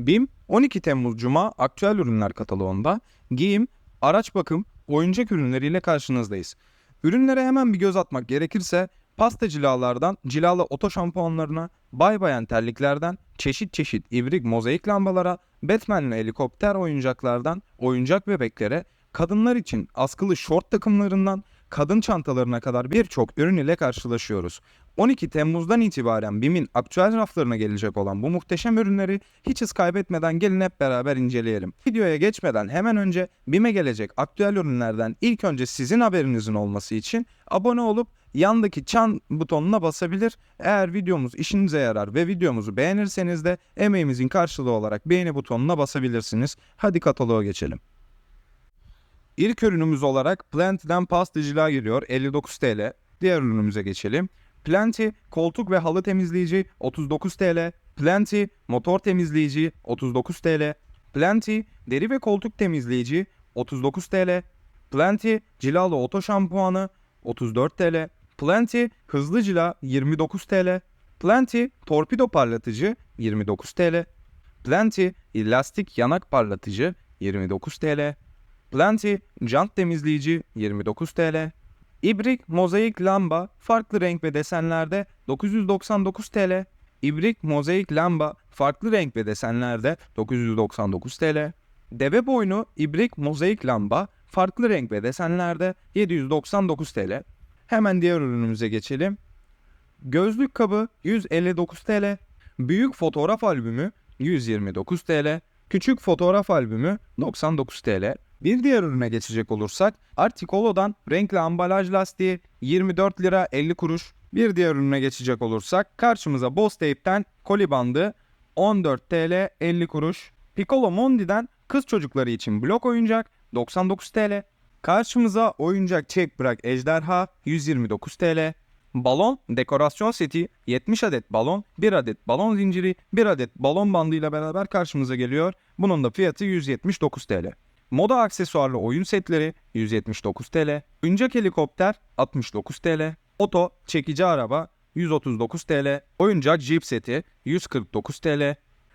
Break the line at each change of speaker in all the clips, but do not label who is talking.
BİM 12 Temmuz Cuma aktüel ürünler kataloğunda giyim, araç bakım, oyuncak ürünleriyle karşınızdayız. Ürünlere hemen bir göz atmak gerekirse pasta cilalardan cilalı oto şampuanlarına, bay bayan terliklerden, çeşit çeşit ivrik mozaik lambalara, Batman'li helikopter oyuncaklardan, oyuncak bebeklere, kadınlar için askılı şort takımlarından, kadın çantalarına kadar birçok ürün ile karşılaşıyoruz. 12 Temmuz'dan itibaren BİM'in aktüel raflarına gelecek olan bu muhteşem ürünleri hiç hız kaybetmeden gelin hep beraber inceleyelim. Videoya geçmeden hemen önce BİM'e gelecek aktüel ürünlerden ilk önce sizin haberinizin olması için abone olup yandaki çan butonuna basabilir. Eğer videomuz işinize yarar ve videomuzu beğenirseniz de emeğimizin karşılığı olarak beğeni butonuna basabilirsiniz. Hadi kataloğa geçelim. İlk ürünümüz olarak Plenty'den pastacılığa geliyor 59 TL. Diğer ürünümüze geçelim. Plenty koltuk ve halı temizleyici 39 TL. Plenty motor temizleyici 39 TL. Plenty deri ve koltuk temizleyici 39 TL. Plenty cilalı oto şampuanı 34 TL. Plenty hızlı cila 29 TL. Plenty torpido parlatıcı 29 TL. Plenty elastik yanak parlatıcı 29 TL. Plenty jant temizleyici 29 TL. İbrik mozaik lamba farklı renk ve desenlerde 999 TL. İbrik mozaik lamba farklı renk ve desenlerde 999 TL. Deve boynu ibrik mozaik lamba farklı renk ve desenlerde 799 TL. Hemen diğer ürünümüze geçelim. Gözlük kabı 159 TL. Büyük fotoğraf albümü 129 TL. Küçük fotoğraf albümü 99 TL. Bir diğer ürüne geçecek olursak Articolo'dan renkli ambalaj lastiği 24 lira 50 kuruş. Bir diğer ürüne geçecek olursak karşımıza Boss Tape'ten koli bandı 14 TL 50 kuruş. Piccolo Mondi'den kız çocukları için blok oyuncak 99 TL. Karşımıza oyuncak çek bırak ejderha 129 TL. Balon dekorasyon seti 70 adet balon, 1 adet balon zinciri, 1 adet balon bandıyla beraber karşımıza geliyor. Bunun da fiyatı 179 TL. Moda aksesuarlı oyun setleri 179 TL. Oyuncak helikopter 69 TL. Oto çekici araba 139 TL. Oyuncak jeep seti 149 TL.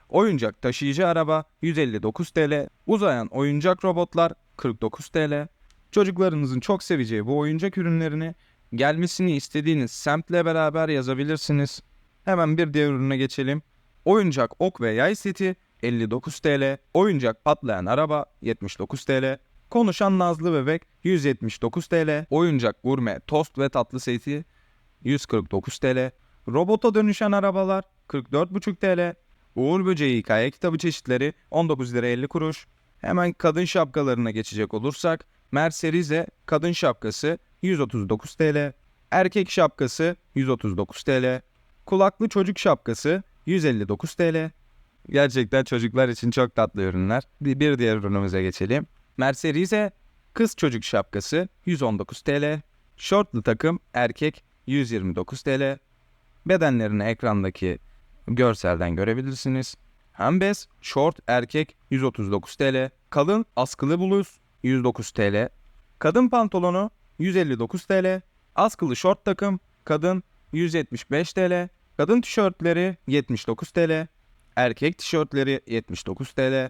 Oyuncak taşıyıcı araba 159 TL. Uzayan oyuncak robotlar 49 TL. Çocuklarınızın çok seveceği bu oyuncak ürünlerini gelmesini istediğiniz semtle beraber yazabilirsiniz. Hemen bir diğer ürüne geçelim. Oyuncak ok ve yay seti 59 TL. Oyuncak patlayan araba 79 TL. Konuşan Nazlı Bebek 179 TL. Oyuncak gurme tost ve tatlı seti 149 TL. Robota dönüşen arabalar 44,5 TL. Uğur Böceği hikaye kitabı çeşitleri 19 lira 50 kuruş. Hemen kadın şapkalarına geçecek olursak Mercerize kadın şapkası 139 TL. Erkek şapkası 139 TL. Kulaklı çocuk şapkası 159 TL. Gerçekten çocuklar için çok tatlı ürünler. Bir, bir diğer ürünümüze geçelim. Mercerize kız çocuk şapkası 119 TL. Şortlu takım erkek 129 TL. Bedenlerini ekrandaki görselden görebilirsiniz. Hembes şort erkek 139 TL. Kalın askılı bluz 109 TL. Kadın pantolonu 159 TL. Askılı şort takım kadın 175 TL. Kadın tişörtleri 79 TL. Erkek tişörtleri 79 TL.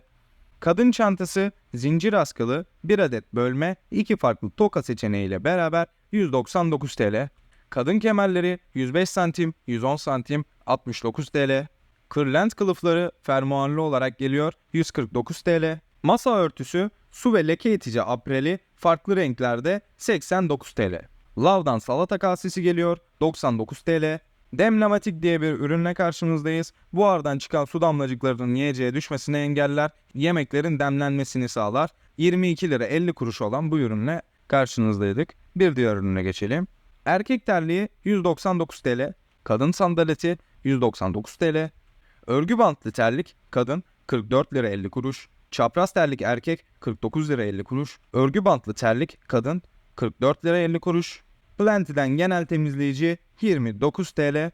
Kadın çantası zincir askılı bir adet bölme iki farklı toka seçeneğiyle beraber 199 TL. Kadın kemerleri 105 santim 110 santim 69 TL. Kırlent kılıfları fermuarlı olarak geliyor 149 TL. Masa örtüsü su ve leke itici apreli farklı renklerde 89 TL. Lavdan salata kasesi geliyor 99 TL. Demlamatik diye bir ürünle karşınızdayız. Buhardan çıkan su damlacıklarının yiyeceğe düşmesini engeller, yemeklerin demlenmesini sağlar. 22 lira 50 kuruş olan bu ürünle karşınızdaydık. Bir diğer ürüne geçelim. Erkek terliği 199 TL, kadın sandaleti 199 TL, örgü bantlı terlik kadın 44 lira 50 kuruş, çapraz terlik erkek 49 lira 50 kuruş, örgü bantlı terlik kadın 44 lira 50 kuruş, Plenty'den genel temizleyici 29 TL.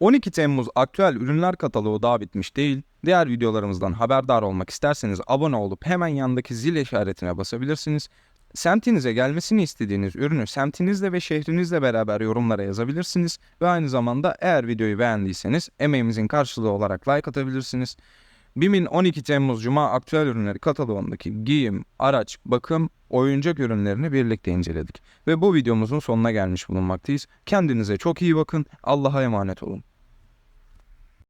12 Temmuz aktüel ürünler kataloğu daha bitmiş değil. Diğer videolarımızdan haberdar olmak isterseniz abone olup hemen yandaki zil işaretine basabilirsiniz. semtinize gelmesini istediğiniz ürünü semtinizle ve şehrinizle beraber yorumlara yazabilirsiniz. Ve aynı zamanda eğer videoyu beğendiyseniz emeğimizin karşılığı olarak like atabilirsiniz. BİM'in 12 Temmuz Cuma aktüel ürünleri kataloğundaki giyim, araç, bakım, oyuncak ürünlerini birlikte inceledik. Ve bu videomuzun sonuna gelmiş bulunmaktayız. Kendinize çok iyi bakın. Allah'a emanet olun.